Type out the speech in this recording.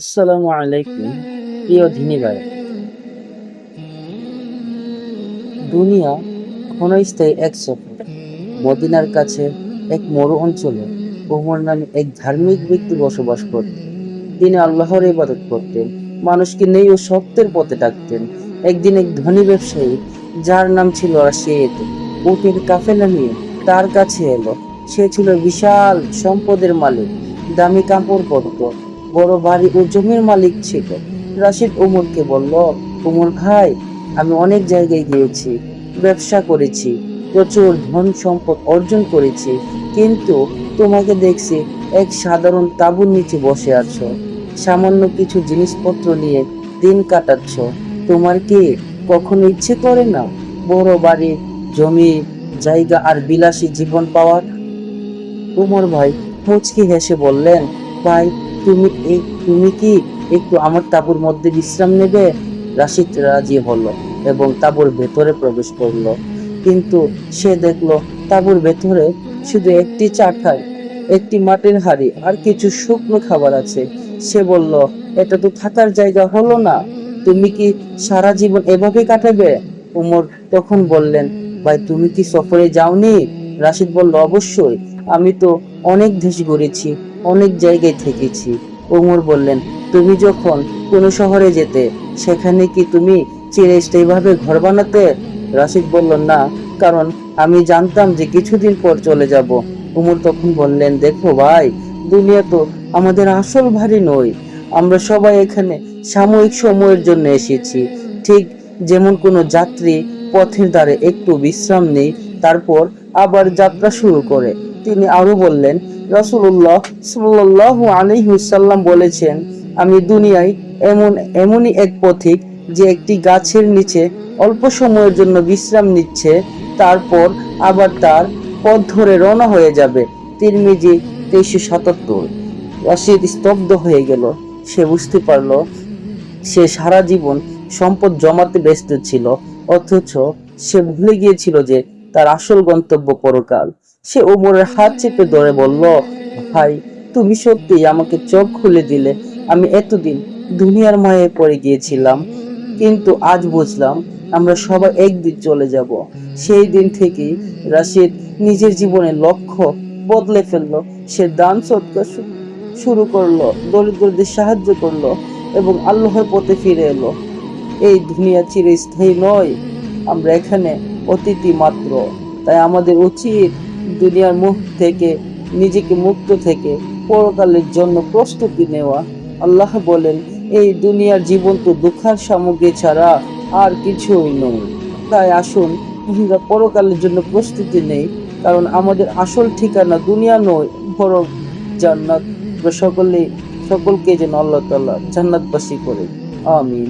আসসালামু আলাইকুম, প্রিয় ধিনী ভাই। দুনিয়া ক্ষণস্থায়ী এক সফর। মদিনার কাছে এক মরু অঞ্চলে ওমর নামে এক ধার্মিক ব্যক্তি বসবাস করতেন তিনি আল্লাহর ইবাদত করতেন, মানুষকে নেই ও সত্যের পথে ডাকতেন। একদিন এক ধনী ব্যবসায়ী, যার নাম ছিল রাশিদ, উটের কাফেলা নিয়ে তার কাছে এলো। সে ছিল বিশাল সম্পদের মালিক, দামি কাপড় পরত। বড় বাড়ি ও জমির মালিক ছিল। রাশিদ উমরকে বলল, উমর ভাই, আমি অনেক জায়গায় গিয়েছি, ব্যবসা করেছি, প্রচুর ধন সম্পদ অর্জন করেছি, কিন্তু তোমাকে দেখছি এক সাধারণ তাঁবুর নিচে বসে আছো। সামান্য কিছু জিনিসপত্র নিয়ে দিন কাটাচ্ছ। তোমার কি কখনো ইচ্ছে করে না বড় বাড়ি, জমি, জায়গা আর বিলাসী জীবন পাওয়ার? উমর ভাই মুচকি হেসে বললেন, ভাই তুমি তুমি কি একটু আমার তাঁবুর মধ্যে বিশ্রাম নেবে? রাশিদ রাজি হলো এবং তাঁবুর ভেতরে প্রবেশ করল। কিন্তু সে দেখল তাঁবুর ভেতরে শুধু একটি চাটাই একটি মাটির হাড়ি আর কিছু শুকনো খাবার আছে। সে বলল, এটা তো থাকার জায়গা হলো না। তুমি কি সারা জীবন এভাবে কাটাবে? উমর তখন বললেন, ভাই, তুমি কি সফরে যাওনি? রাশিদ বলল, অবশ্যই। আমি তো অনেক দেশ ঘুরেছি। অনেক জায়গায় থেকেছি। ওমর বললেন, তুমি যখন কোনো শহরে যেতে, সেখানে কি তুমি চিরস্থায়ীভাবে ঘর বানাতে? রাশিদ বলল, না, কারণ আমি জানতাম যে কিছুদিন পর চলে যাব। উমর তখন বললেন, দেখো ভাই, দুনিয়া তো আমাদের আসল ভারী নয়। আমরা সবাই এখানে সাময়িক সময়ের জন্য এসেছি। ঠিক যেমন কোনো যাত্রী পথের দ্বারে একটু বিশ্রাম নেই তারপর আবার যাত্রা শুরু করে। তিনি আরও বললেন রাসূলুল্লাহ সাল্লাল্লাহু আলাইহি বলেছেন, আমি দুনিয়ায় এমন, এমনই এক পথিক যে একটি গাছের নিচে অল্প সময়ের জন্য বিশ্রাম নিচ্ছে, তারপর আবার তার পথ ধরে রওনা হয়ে যাবে। তিরমিজি তেইশশো সাতাত্তর। রাশিদ স্তব্ধ হয়ে গেল। সে বুঝতে পারল, সে সারা জীবন সম্পদ জমাতে ব্যস্ত ছিল, অথচ সে ভুলে গিয়েছিল যে তার আসল গন্তব্য পরকাল। সে ওমরের হাত চেপে ধরে বলল, ভাই, তুমি সত্যি আমাকে চোখ খুলে দিলে। আমি এতদিন দুনিয়ার মায়ে পড়ে গিয়েছিলাম। কিন্তু আজ বুঝলাম আমরা সবাই একদিন চলে যাব। সেই দিন থেকেই রাশিদ নিজের জীবনের লক্ষ্য বদলে ফেলল। সে দান সৎকার শুরু করল, দরিদ্রদের সাহায্য করল এবং আল্লাহর পথে ফিরে এলো। এই দুনিয়া চিরস্থায়ী নয়। আমরা এখানে অতিথি মাত্র। তাই আমাদের উচিত দুনিয়ার মুখ থেকে, নিজেকে মুক্ত থেকে পরকালের জন্য প্রস্তুতি নেওয়া। আল্লাহ বলেন, এই দুনিয়ার জীবন তো দুঃখার সামগ্রী ছাড়া আর কিছুই নয় তাই আসুন, আমরা পরকালের জন্য প্রস্তুতি নেই, কারণ আমাদের আসল ঠিকানা দুনিয়া নয়, বরং জান্নাত। সকলে সকলকে যেন আল্লাহ তাআলা জান্নাতবাসী করে। আমিন।